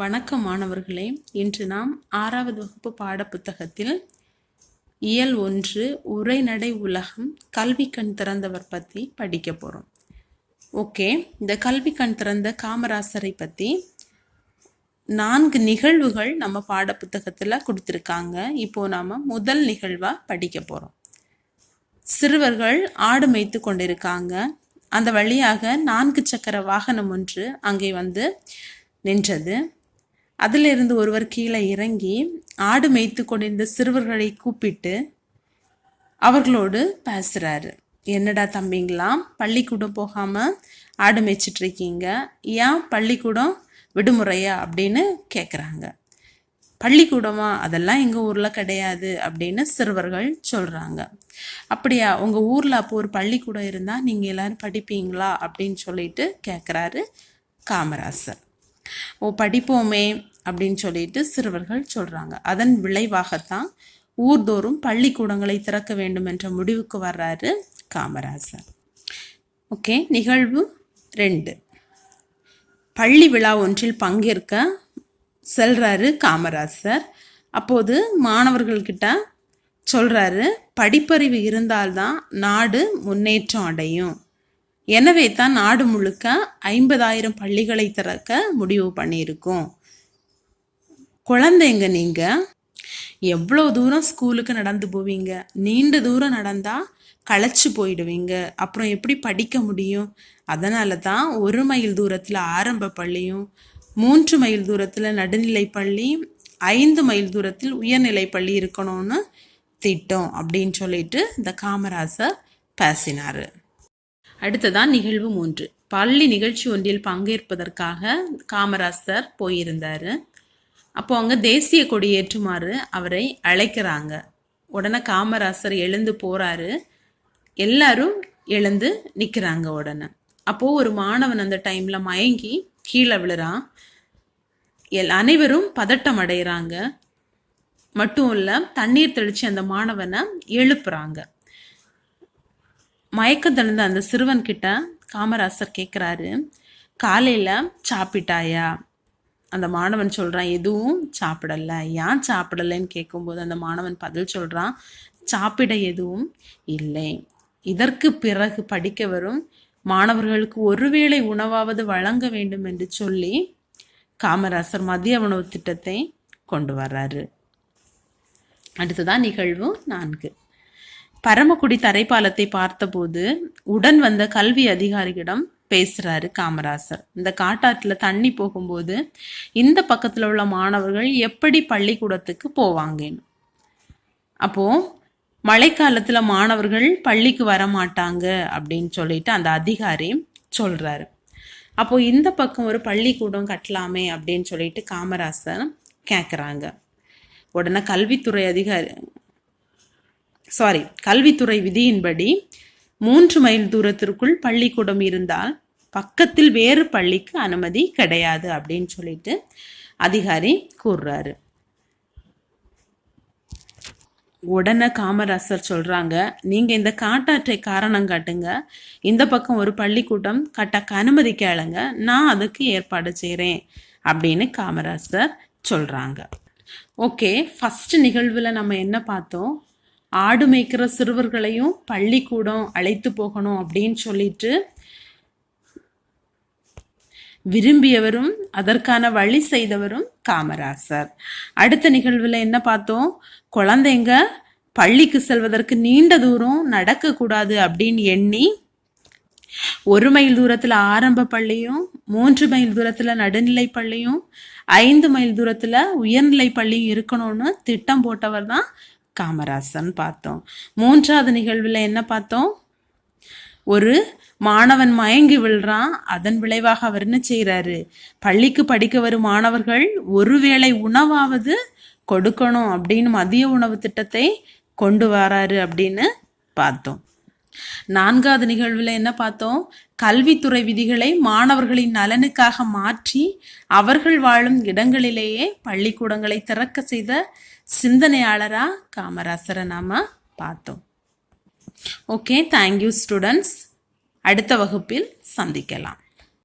வணக்கம் மாணவர்களே. இன்று நாம் ஆறாவது வகுப்பு பாடப்புத்தகத்தில் இயல் ஒன்று உரைநடை உலகம் கல்வி கண் திறந்தவர் பற்றி படிக்க போகிறோம் ஓகே இந்த கல்வி கண் திறந்த காமராசரை பற்றி நான்கு நிகழ்வுகள் நம்ம பாடப்புத்தகத்தில் கொடுத்துருக்காங்க. இப்போது நாம் முதல் நிகழ்வாக படிக்க போகிறோம் சிறுவர்கள் ஆடு மேய்த்து கொண்டிருக்காங்க. அந்த வழியாக நான்கு சக்கர வாகனம் ஒன்று அங்கே வந்து நின்றது. அதிலிருந்து ஒருவர் கீழே இறங்கி ஆடு மேய்த்து கொண்டிருந்த சிறுவர்களை கூப்பிட்டு அவர்களோடு பேசுகிறாரு என்னடா தம்பிங்களாம் பள்ளிக்கூடம் போகாமல் ஆடு மேய்ச்சிட்ருக்கீங்க ஏன் பள்ளிக்கூடம் விடுமுறையா? அப்படின்னு கேட்குறாங்க பள்ளிக்கூடமா? அதெல்லாம் எங்கள் ஊரில் கிடையாது அப்படின்னு சிறுவர்கள் சொல்கிறாங்க அப்படியா? உங்கள் ஊரில் அப்போ ஒரு பள்ளிக்கூடம் இருந்தால் நீங்கள் எல்லாரும் படிப்பீங்களா? அப்படின்னு சொல்லிட்டு கேட்குறாரு காமராசர். ஓ படிப்போமே அப்படின்னு சொல்லிட்டு சிறுவர்கள் சொல்கிறாங்க அதன் விளைவாகத்தான் ஊர்தோறும் பள்ளிக்கூடங்களை திறக்க வேண்டும் என்ற முடிவுக்கு வர்றாரு காமராசர். ஓகே நிகழ்வு ரெண்டு. பள்ளி விழா ஒன்றில் பங்கேற்க செல்றாரு காமராசர். அப்போது மாணவர்கள்கிட்ட சொல்கிறாரு படிப்பறிவு இருந்தால்தான் நாடு முன்னேற்றம் அடையும். எனவே தான் நாடு முழுக்க ஐம்பதாயிரம் பள்ளிகளை திறக்க முடிவு பண்ணியிருக்கோம். குழந்தைங்க நீங்கள் எவ்வளோ தூரம் ஸ்கூலுக்கு நடந்து போவீங்க? நீண்ட தூரம் நடந்தால் களைச்சு போயிடுவீங்க. அப்புறம் எப்படி படிக்க முடியும்? அதனால தான் ஒரு மைல் தூரத்தில் ஆரம்ப பள்ளியும் மூன்று மைல் தூரத்தில் நடுநிலை பள்ளி ஐந்து மைல் தூரத்தில் உயர்நிலை பள்ளி இருக்கணும்னு திட்டம் அப்படின்னு சொல்லிட்டு இந்த காமராசர் பேசினார். அடுத்ததான் நிகழ்வு மூன்று. பள்ளி நிகழ்ச்சி ஒன்றில் பங்கேற்பதற்காக காமராசர் போயிருந்தார். அப்போ அங்கே தேசிய கொடி ஏற்றுமாறு அவரை அழைக்கிறாங்க. உடனே காமராசர் எழுந்து போகிறாரு எல்லாரும் எழுந்து நிற்கிறாங்க உடனே. அப்போது ஒரு மாணவன் அந்த டைமில் மயங்கி கீழே விழுறான். எல் அனைவரும் பதட்டம் அடைகிறாங்க மட்டும் இல்லை தண்ணீர் தெளித்து அந்த மாணவனை எழுப்புறாங்க. மயக்கம் அந்த சிறுவன் கிட்ட காமராசர் கேட்குறாரு காலையில் சாப்பிட்டாயா? அந்த மாணவன் சொல்கிறான் எதுவும் சாப்பிடலை. ஏன் சாப்பிடலைன்னு கேட்கும்போது அந்த மாணவன் பதில் சொல்கிறான் சாப்பிட எதுவும் இல்லை. இதற்கு பிறகு படிக்க வரும் மாணவர்களுக்கு ஒருவேளை உணவாவது வழங்க வேண்டும் என்று சொல்லி காமராசர் மதிய உணவு திட்டத்தை கொண்டு வர்றாரு. அடுத்ததான் நிகழ்வு நான்கு. பரமக்குடி தரைப்பாலத்தை பார்த்தபோது உடன் வந்த கல்வி அதிகாரிகளிடம் பேசுறாரு காமராசர். இந்த காட்டாற்றில் தண்ணி போகும்போது இந்த பக்கத்தில் உள்ள மாணவர்கள் எப்படி பள்ளிக்கூடத்துக்கு போவாங்கன்னு. அப்போ மழைக்காலத்தில் மாணவர்கள் பள்ளிக்கு வர மாட்டாங்க அப்படின்னு சொல்லிட்டு அந்த அதிகாரி சொல்றாரு. அப்போ இந்த பக்கம் ஒரு பள்ளிக்கூடம் கட்டலாமே அப்படின்னு சொல்லிட்டு காமராசர் கேட்குறாங்க உடனே கல்வித்துறை அதிகாரி சாரி கல்வித்துறை விதியின்படி மூன்று மைல் தூரத்திற்குள் பள்ளிக்கூடம் இருந்தால் பக்கத்தில் வேறு பள்ளிக்கு அனுமதி கிடையாது அப்படின்னு சொல்லிட்டு அதிகாரி கூறுறாரு. உடனே காமராசர் சொல்றாங்க நீங்க இந்த காட்டாற்றை காரணம் காட்டுங்க. இந்த பக்கம் ஒரு பள்ளிக்கூடம் கட்டக்க அனுமதி கேளுங்க. நான் அதுக்கு ஏற்பாடு செய்கிறேன் அப்படின்னு காமராசர் சொல்றாங்க. ஓகே ஃபர்ஸ்ட் நிகழ்வில் நம்ம என்ன பார்த்தோம்? ஆடு மேய்க்கிற சிறுவர்களையும் பள்ளிக்கூடம் அழைத்து போகணும் அப்படின்னு சொல்லிட்டு விரும்பியவரும் அதற்கான வழி செய்தவரும் காமராசர். அடுத்த நிகழ்வில் என்ன பார்த்தோம்? குழந்தைங்க பள்ளிக்கு செல்வதற்கு நீண்ட தூரம் நடக்கக்கூடாது அப்படின்னு எண்ணி ஒரு மைல் தூரத்தில் ஆரம்ப பள்ளியும் மூன்று மைல் தூரத்தில் நடுநிலை பள்ளியும் ஐந்து மைல் தூரத்தில் உயர்நிலை பள்ளியும் இருக்கணும்னு திட்டம் போட்டவர் தான் காமராசன் பார்த்தோம். மூன்றாவது நிகழ்வில் என்ன பார்த்தோம்? ஒரு மாணவன் மயங்கி விழுறான். அதன் விளைவாக அவர் என்ன செய்கிறாரு பள்ளிக்கு படிக்க வரும் மாணவர்கள் ஒருவேளை உணவாவது கொடுக்கணும் அப்படின்னு மதிய உணவு திட்டத்தை கொண்டு வராரு அப்படின்னு பார்த்தோம். நான்காவது நிகழ்வில் என்ன பார்த்தோம்? கல்வித்துறை விதிகளை மாணவர்களின் நலனுக்காக மாற்றி அவர்கள் வாழும் இடங்களிலேயே பள்ளிக்கூடங்களை திறக்க செய்த சிந்தனையாளராக காமராசரை நாம் பார்த்தோம் ஓகே தேங்க்யூ ஸ்டூடெண்ட்ஸ் அடுத்த வகுப்பில் சந்திக்கலாம்.